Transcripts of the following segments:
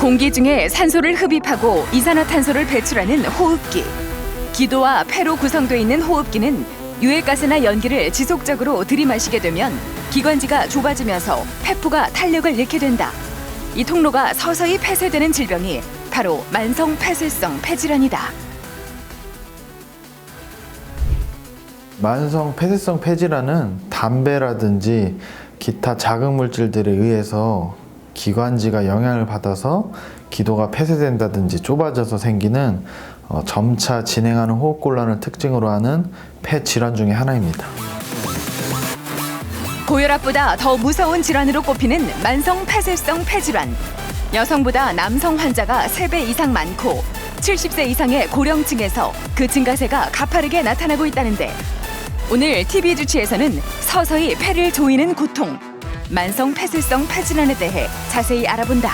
공기 중에 산소를 흡입하고 이산화탄소를 배출하는 호흡기. 기도와 폐로 구성되어 있는 호흡기는 유해가스나 연기를 지속적으로 들이마시게 되면 기관지가 좁아지면서 폐포가 탄력을 잃게 된다. 이 통로가 서서히 폐쇄되는 질병이 바로 만성 폐쇄성 폐질환이다. 만성 폐쇄성 폐질환은 담배라든지 기타 자극 물질들에 의해서 기관지가 영향을 받아서 기도가 폐쇄된다든지 좁아져서 생기는 어, 점차 진행하는 호흡곤란을 특징으로 하는 폐 질환 중의 하나입니다. 고혈압보다 더 무서운 질환으로 꼽히는 만성 폐쇄성 폐질환. 여성보다 남성 환자가 3배 이상 많고 70세 이상의 고령층에서 그 증가세가 가파르게 나타나고 있다는데 오늘 TV 주치에서는 서서히 폐를 조이는 고통, 만성 폐쇄성 폐질환에 대해 자세히 알아본다.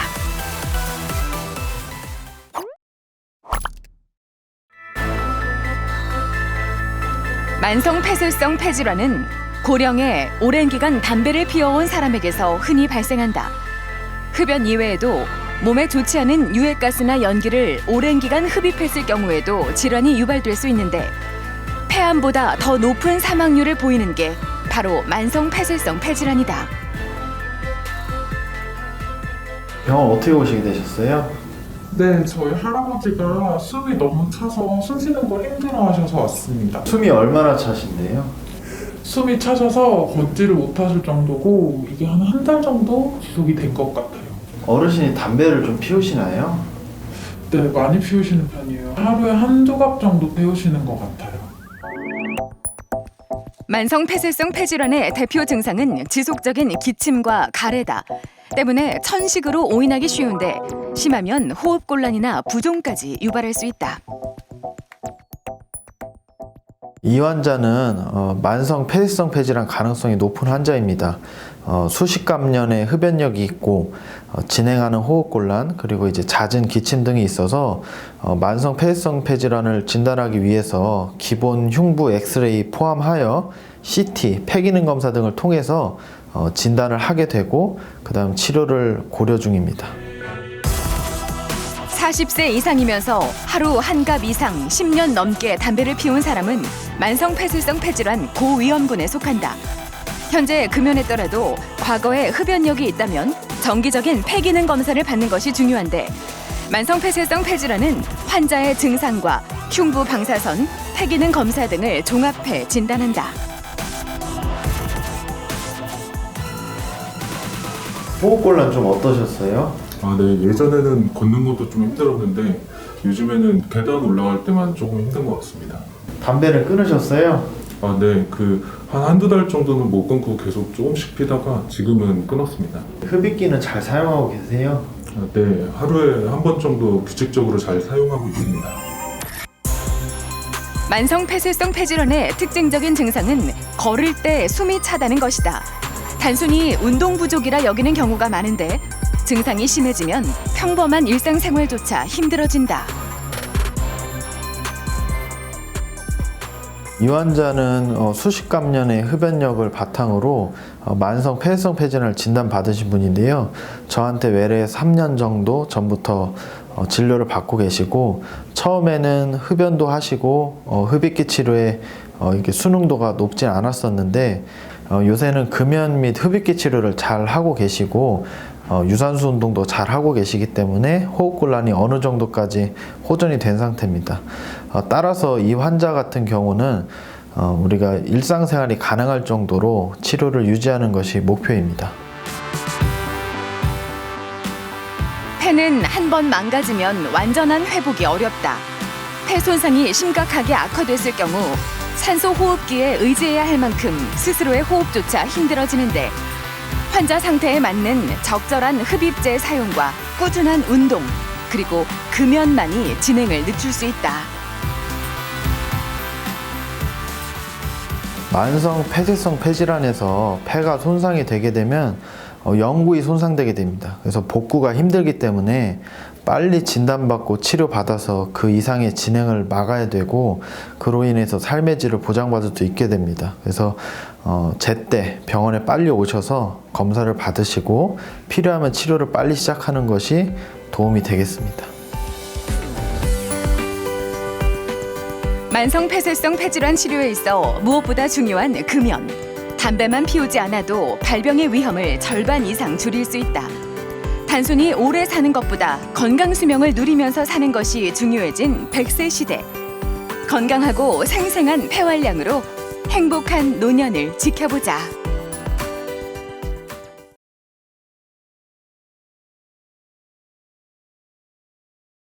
만성 폐쇄성 폐질환은 고령에 오랜 기간 담배를 피워온 사람에게서 흔히 발생한다. 흡연 이외에도 몸에 좋지 않은 유해가스나 연기를 오랜 기간 흡입했을 경우에도 질환이 유발될 수 있는데 폐암보다 더 높은 사망률을 보이는 게 바로 만성 폐쇄성 폐질환이다. 병원 어떻게 오시게 되셨어요? 네, 저희 할아버지가 숨이 너무 차서 숨 쉬는 걸 힘들어하셔서 왔습니다. 숨이 얼마나 차신데요? 숨이 차셔서 걷지를 못하실 정도고 이게 한 한 달 정도 지속이 된 것 같아요. 어르신이 담배를 좀 피우시나요? 네, 많이 피우시는 편이에요. 하루에 한 조각 정도 피우시는 것 같아요. 만성 폐쇄성 폐질환의 대표 증상은 지속적인 기침과 가래다. 때문에 천식으로 오인하기 쉬운데 심하면 호흡곤란이나 부종까지 유발할 수 있다. 이 환자는 어, 만성 폐쇄성 폐질환 가능성이 높은 환자입니다. 어, 수십 감년의 흡연력이 있고 어, 진행하는 호흡곤란 그리고 이제 잦은 기침 등이 있어서 어, 만성 폐쇄성 폐질환을 진단하기 위해서 기본 흉부 엑스레이 포함하여 CT, 폐기능 검사 등을 통해서 어, 진단을 하게 되고 그다음 치료를 고려 중입니다. 40세 이상이면서 하루 한 갑 이상 10년 넘게 담배를 피운 사람은 만성 폐쇄성 폐질환 고위험군에 속한다. 현재 금연했더라도 과거에 흡연력이 있다면 정기적인 폐기능 검사를 받는 것이 중요한데 만성 폐쇄성 폐질환은 환자의 증상과 흉부 방사선, 폐기능 검사 등을 종합해 진단한다. 호흡곤란 좀 어떠셨어요? 아, 네. 예전에는 걷는 것도 좀 힘들었는데 요즘에는 계단 올라갈 때만 조금 힘든 것 같습니다. 담배를 끊으셨어요? 아, 네. 그 한 한두 달 정도는 못 끊고 계속 조금씩 피다가 지금은 끊었습니다. 흡입기는 잘 사용하고 계세요? 아, 네. 하루에 한 번 정도 규칙적으로 잘 사용하고 있습니다. 만성 폐쇄성 폐질환의 특징적인 증상은 걸을 때 숨이 차다는 것이다. 단순히 운동 부족이라 여기는 경우가 많은데 증상이 심해지면 평범한 일상생활조차 힘들어진다. 이 환자는 어, 수십 감년의 흡연력을 바탕으로 어, 만성 폐쇄성 폐질환을 진단받으신 분인데요. 저한테 외래 3년 정도 전부터 어, 진료를 받고 계시고 처음에는 흡연도 하시고 어, 흡입기 치료에 어, 이게 수능도가 높진 않았었는데 어, 요새는 금연 및 흡입기 치료를 잘 하고 계시고 어, 유산소 운동도 잘 하고 계시기 때문에 호흡곤란이 어느 정도까지 호전이 된 상태입니다. 어, 따라서 이 환자 같은 경우는 어, 우리가 일상생활이 가능할 정도로 치료를 유지하는 것이 목표입니다. 폐는 한 번 망가지면 완전한 회복이 어렵다. 폐 손상이 심각하게 악화됐을 경우 산소 호흡기에 의지해야 할 만큼 스스로의 호흡조차 힘들어지는데 환자 상태에 맞는 적절한 흡입제 사용과 꾸준한 운동 그리고 금연만이 진행을 늦출 수 있다. 만성 폐쇄성 폐질환에서 폐가 손상이 되게 되면 어, 영구히 손상되게 됩니다. 그래서 복구가 힘들기 때문에 빨리 진단받고 치료받아서 그 이상의 진행을 막아야 되고 그로 인해서 삶의 질을 보장받을 수 있게 됩니다. 그래서 어, 제때 병원에 빨리 오셔서 검사를 받으시고 필요하면 치료를 빨리 시작하는 것이 도움이 되겠습니다. 만성 폐쇄성 폐질환 치료에 있어 무엇보다 중요한 금연. 담배만 피우지 않아도 발병의 위험을 절반 이상 줄일 수 있다. 단순히 오래 사는 것보다 건강 수명을 누리면서 사는 것이 중요해진 100세 시대. 건강하고 생생한 폐활량으로 행복한 노년을 지켜보자.